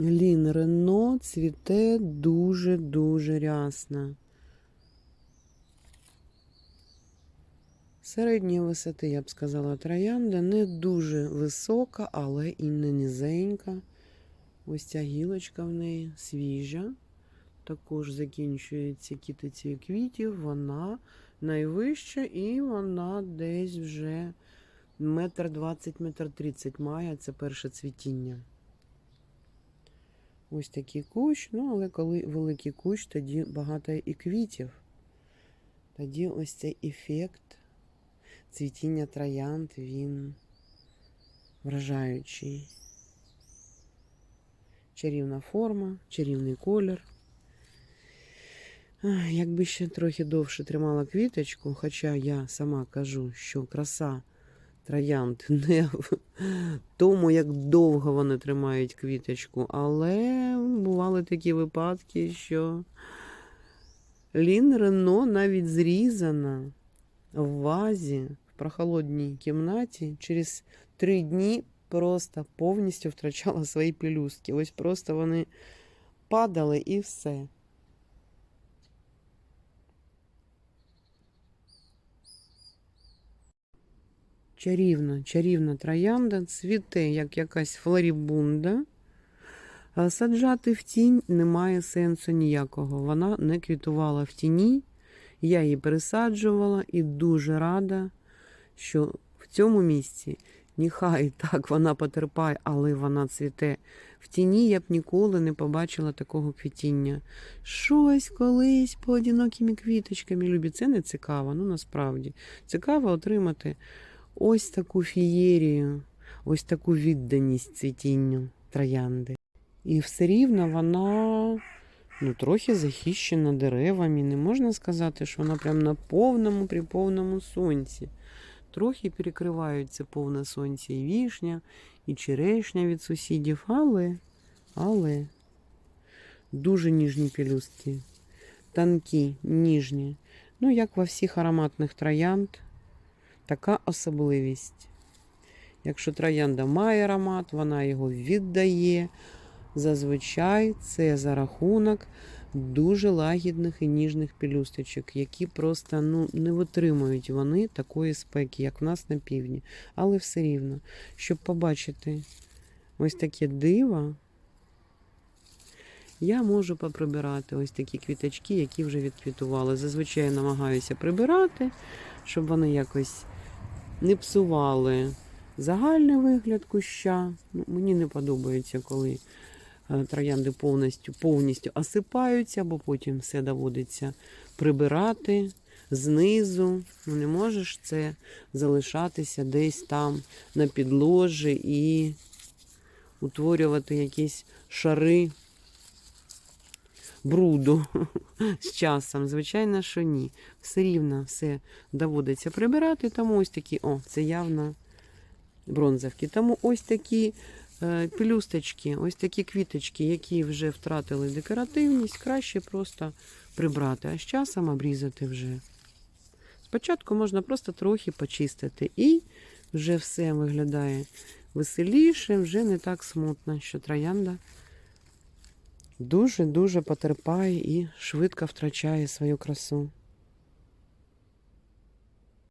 Лін Рено цвіте дуже-дуже рясно. Середньої висоти, я б сказала, троянда не дуже висока, але і не низенька. Ось ця гілочка в неї свіжа. Також закінчується кітицею квітів. Вона найвища і вона десь вже метр двадцять, метр тридцять має. Це перше цвітіння. Ось такий кущ. Ну, але коли великий кущ, тоді багато і квітів. Тоді ось цей ефект цвітіння троянд, він вражаючий. Чарівна форма, чарівний колір. Якби ще трохи довше тримала квіточку, хоча я сама кажу, що краса троянд не в тому, як довго вони тримають квіточку, але бували такі випадки, що Лін Рено навіть зрізана в вазі в прохолодній кімнаті через три дні просто повністю втрачала свої пелюстки. Ось просто вони падали і все. Чарівна, чарівна троянда, цвіте, як якась флорібунда. Саджати в тінь немає сенсу ніякого. Вона не квітувала в тіні. Я її пересаджувала і дуже рада, що в цьому місці нехай так вона потерпає, але вона цвіте. В тіні я б ніколи не побачила такого квітіння. Щось колись поодинокими квіточками любі. Це не цікаво, ну насправді. Цікаво отримати ось таку фієрію, ось таку відданість цвітінню троянди. І все рівно вона ну, трохи захищена деревами. Не можна сказати, що вона прям на повному при повному сонці. Трохи перекриваються повне сонце і вішня, і черешня від сусідів, але, але дуже ніжні пелюстки, тонкі, ніжні. Ну, як во всіх ароматних троянд, така особливість. Якщо троянда має аромат, вона його віддає. Зазвичай це за рахунок дуже лагідних і ніжних пелюсточок, які просто ну, не витримують вони такої спеки, як в нас на півдні. Але все рівно, щоб побачити ось таке диво, я можу поприбирати ось такі квіточки, які вже відквітували. Зазвичай намагаюся прибирати, щоб вони якось не псували загальний вигляд куща. Ну, мені не подобається, коли е, троянди повністю повністю осипаються, бо потім все доводиться прибирати знизу. Ну, не можеш це залишатися десь там на підложі і утворювати якісь шари бруду з часом. Звичайно, що ні. Все рівно все доводиться прибирати, тому ось такі, о, це явно бронзовки. Тому ось такі е, пелюсточки, ось такі квіточки, які вже втратили декоративність, краще просто прибрати, а з часом обрізати вже. Спочатку можна просто трохи почистити, і вже все виглядає веселіше, вже не так смутно, що троянда дуже-дуже потерпає і швидко втрачає свою красу.